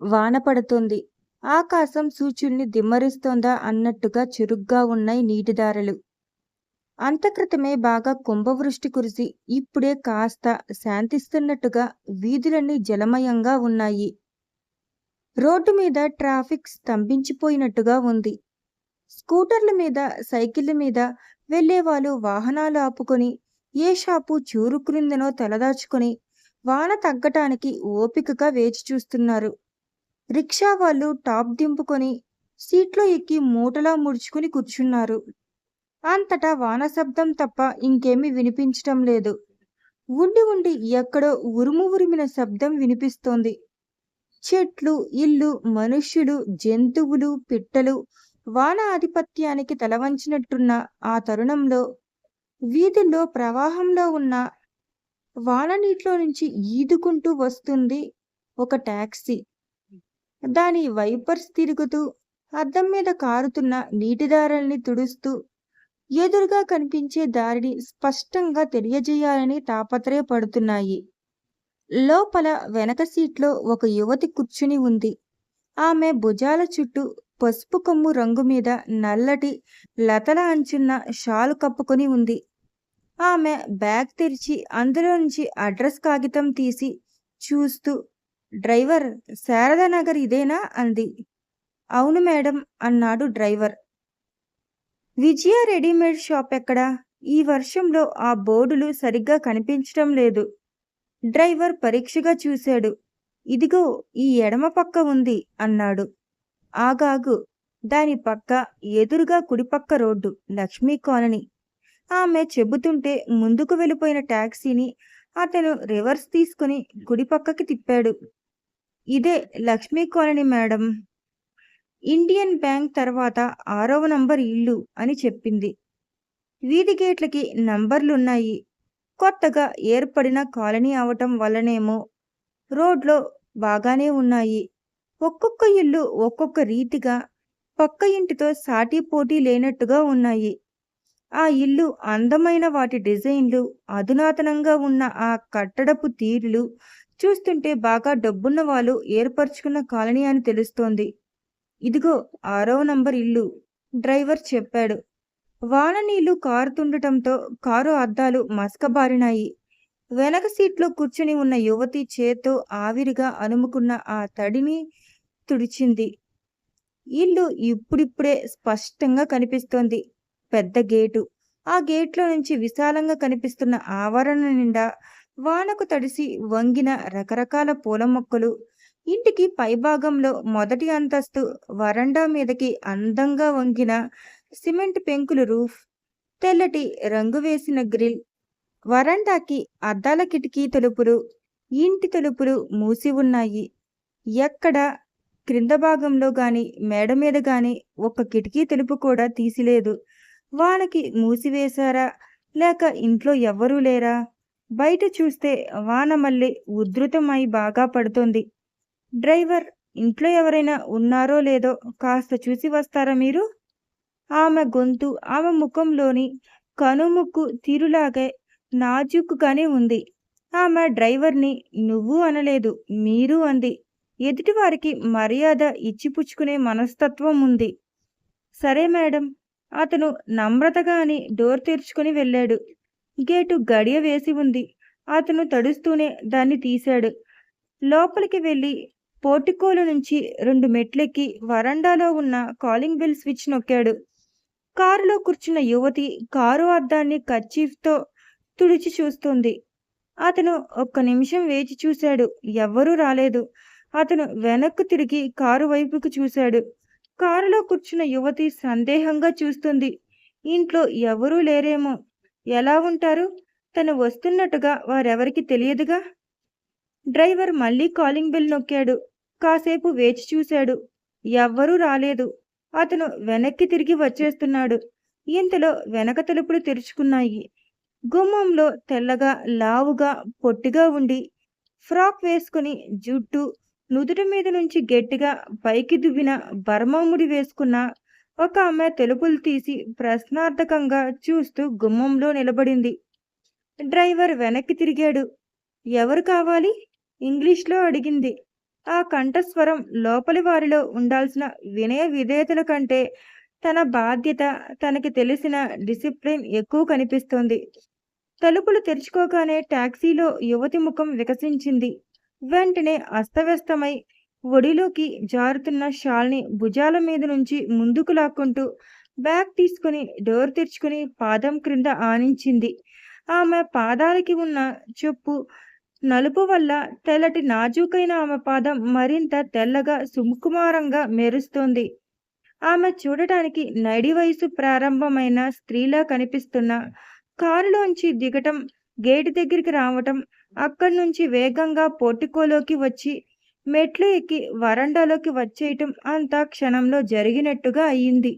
వాన పడుతుంది ఆకాశం సూర్యుడిని దిమ్మరిస్తోందా అన్నట్టుగా చురుగ్గా ఉన్నాయి నీటిదారలు అంతక్రితమే బాగా కుంభవృష్టి కురిసి, ఇప్పుడే కాస్త శాంతిస్తున్నట్టుగా వీధులన్నీ జలమయంగా ఉన్నాయి. రోడ్డు మీద ట్రాఫిక్ స్తంభించిపోయినట్టుగా ఉంది. స్కూటర్ల మీద, సైకిళ్ళ మీద వెళ్ళేవాళ్ళు వాహనాలు ఆపుకొని, ఏ షాపు చూరుకునిందనో తలదాచుకొని, వాన తగ్గటానికి ఓపికగా వేచి చూస్తున్నారు. రిక్షా వాళ్ళు టాప్ దింపుకొని, సీట్లో ఎక్కి మూటలా ముడుచుకుని కూర్చున్నారు. అంతటా వాన శబ్దం తప్ప ఇంకేమీ వినిపించటం లేదు. ఉండి ఉండి ఎక్కడో ఉరుము ఉరిమిన శబ్దం వినిపిస్తోంది. చెట్లు, ఇల్లు, మనుష్యులు, జంతువులు, పిట్టలు వాన ఆధిపత్యానికి తలవంచినట్టున్న ఆ తరుణంలో వీధుల్లో ప్రవాహంలో ఉన్న వాన నీటిలో నుంచి ఈదుకుంటూ వస్తుంది ఒక టాక్సీ. దాని వైపర్స్ తిరుగుతూ, అద్దం మీద కారుతున్న నీటిదారల్ని తుడుస్తూ, ఎదురుగా కనిపించే దారిని స్పష్టంగా తెలియజేయాలని తాపత్రయపడుతున్నాయి. లోపల వెనక సీట్లో ఒక యువతి కూర్చుని ఉంది. ఆమె భుజాల చుట్టూ పసుపు కొమ్ము రంగు మీద నల్లటి లతల అంచున్న షాలు కప్పుకొని ఉంది. ఆమె బ్యాగ్ తెరిచి అందులోంచి అడ్రస్ కాగితం తీసి చూస్తూ డ్రైవర్ శారదానగర్ ఇదేనా అంది. అవును మేడం అన్నాడు డ్రైవర్. విజయ రెడీమేడ్ షాప్ ఎక్కడా ఈ వర్షంలో ఆ బోర్డులు సరిగ్గా కనిపించటం లేదు. డ్రైవర్ పరీక్షగా చూశాడు. ఇదిగో ఈ ఎడమ పక్క ఉంది అన్నాడు. ఆగాగు దాని పక్క ఎదురుగా కుడిపక్క రోడ్డు లక్ష్మీ కాలనీ. ఆమె చెబుతుంటే ముందుకు వెళ్ళిపోయిన టాక్సీని అతను రివర్స్ తీసుకుని కుడిపక్కకి తిప్పాడు. ఇదే Lakshmi colony madam. Indian bank తర్వాత ఆరవ నంబర్ ఇల్లు అని చెప్పింది. వీధి గేట్లకి నంబర్లున్నాయి. కొత్తగా ఏర్పడిన కాలనీ అవటం వల్లనేమో రోడ్లో బాగానే ఉన్నాయి. ఒక్కొక్క ఇల్లు ఒక్కొక్క రీతిగా పక్క ఇంటితో సాటీపోటీ లేనట్టుగా ఉన్నాయి. ఆ ఇల్లు అందమైన వాటి డిజైన్లు, అధునాతనంగా ఉన్న ఆ కట్టడపు తీరులు చూస్తుంటే బాగా డబ్బున్న వాళ్ళు ఏర్పరచుకున్న కాలనీ అని తెలుస్తోంది. ఇదిగో ఆరవ నంబర్ ఇల్లు డ్రైవర్ చెప్పాడు. వాన నీళ్ళు కారుతుండటంతో కారు అద్దాలు మసకబారినాయి. వెనక సీట్లో కూర్చుని ఉన్న యువతి చేత్తో ఆవిరిగా అనుముకున్న ఆ తడిని తుడిచింది. ఇల్లు ఇప్పుడిప్పుడే స్పష్టంగా కనిపిస్తోంది. పెద్ద గేటు. ఆ గేట్లో నుంచి విశాలంగా కనిపిస్తున్న ఆవరణ నిండా వానకు తడిసి వంగిన రకరకాల పూల మొక్కలు. ఇంటికి పైభాగంలో మొదటి అంతస్తు వరండా మీదకి అందంగా వంగిన సిమెంట్ పెంకులు రూఫ్. తెల్లటి రంగు వేసిన గ్రిల్. వరండాకి అద్దాల కిటికీ తలుపులు, ఇంటి తలుపులు మూసి ఉన్నాయి. ఎక్కడ క్రింద భాగంలో గాని, మేడ మీద గాని ఒక్క కిటికీ తలుపు కూడా తీసిలేదు. వానకి మూసివేశారా? లేక ఇంట్లో ఎవ్వరూ లేరా? బయట చూస్తే వాన మళ్ళీ ఉధృతమై బాగా పడుతోంది. డ్రైవర్ ఇంట్లో ఎవరైనా ఉన్నారో లేదో కాస్త చూసి వస్తారా మీరు? ఆమె గొంతు ఆమె ముఖంలోని కనుముక్కు తీరులాగే నాజూకుగానే ఉంది. ఆమె డ్రైవర్ని నువ్వు అనలేదు. మీరు అంది. ఎదుటివారికి మర్యాద ఇచ్చిపుచ్చుకునే మనస్తత్వం ఉంది. సరే మేడం అతను నమ్రతగా అని డోర్ తెరుచుకుని వెళ్ళాడు. గేటు గడియ వేసి ఉంది. అతను తడుస్తూనే దాన్ని తీశాడు. లోపలికి వెళ్ళి పోటికోలు నుంచి రెండు మెట్లెక్కి వరండాలో ఉన్న కాలింగ్ బెల్ స్విచ్ నొక్కాడు. కారులో కూర్చున్న యువతి కారు అద్దాన్ని కచ్చీఫ్తో తుడిచి చూస్తుంది అతను ఒక్క నిమిషం వేచి చూశాడు. ఎవ్వరూ రాలేదు. అతను వెనక్కు తిరిగి కారు వైపుకు చూశాడు. కారులో కూర్చున్న యువతి సందేహంగా చూస్తుంది. ఇంట్లో ఎవరూ లేరేమో. ఎలా ఉంటారు? తను వస్తున్నట్టుగా వారెవరికి తెలియదుగా? డ్రైవర్ మళ్ళీ కాలింగ్ బెల్ నొక్కాడు. కాసేపు వేచి చూశాడు. ఎవ్వరూ రాలేదు. అతను వెనక్కి తిరిగి వచ్చేస్తున్నాడు. ఇంతలో వెనక తలుపులు తెరుచుకున్నాయి. గుమ్మంలో తెల్లగా, లావుగా, పొట్టిగా ఉండి, ఫ్రాక్ వేసుకుని జుట్టు నుదుటి మీద నుంచి గట్టిగా పైకి దువ్విన బర్మాముడి వేసుకున్న ఒక ఆమె తెలుపులు తీసి ప్రశ్నార్థకంగా చూస్తూ గుమ్మంలో నిలబడింది. డ్రైవర్ వెనక్కి తిరిగాడు. ఎవరు కావాలి? ఇంగ్లీష్లో అడిగింది. ఆ కంఠస్వరం లోపలి వారిలో ఉండాల్సిన వినయ విధేయతల కంటే తన బాధ్యత, తనకి తెలిసిన డిసిప్లిన్ ఎక్కువ కనిపిస్తోంది. తలుపులు తెరుచుకోగానే టాక్సీలో యువతి ముఖం వికసించింది. వెంటనే అస్తవ్యస్తమై ఒడిలోకి జారుతున్న షాల్ని భుజాల మీద నుంచి ముందుకు లాక్కుంటూ బ్యాగ్ తీసుకుని డోర్ తెరుచుకుని పాదం క్రింద ఆనించింది. ఆమె పాదాలకి ఉన్న చెప్పు నలుపు వల్ల తెల్లటి నాజూకైన ఆమె పాదం మరింత తెల్లగా సుముకుమారంగా మెరుస్తోంది. ఆమె చూడటానికి నడి వయసు ప్రారంభమైన స్త్రీలా కనిపిస్తున్న కారులోంచి దిగటం, గేటు దగ్గరికి రావటం, అక్కడి నుంచి వేగంగా పోర్టికోలోకి వచ్చి మెట్లు ఎక్కి వరండాలోకి వచ్చేయటం అంతా క్షణంలో జరిగినట్టుగా అయింది.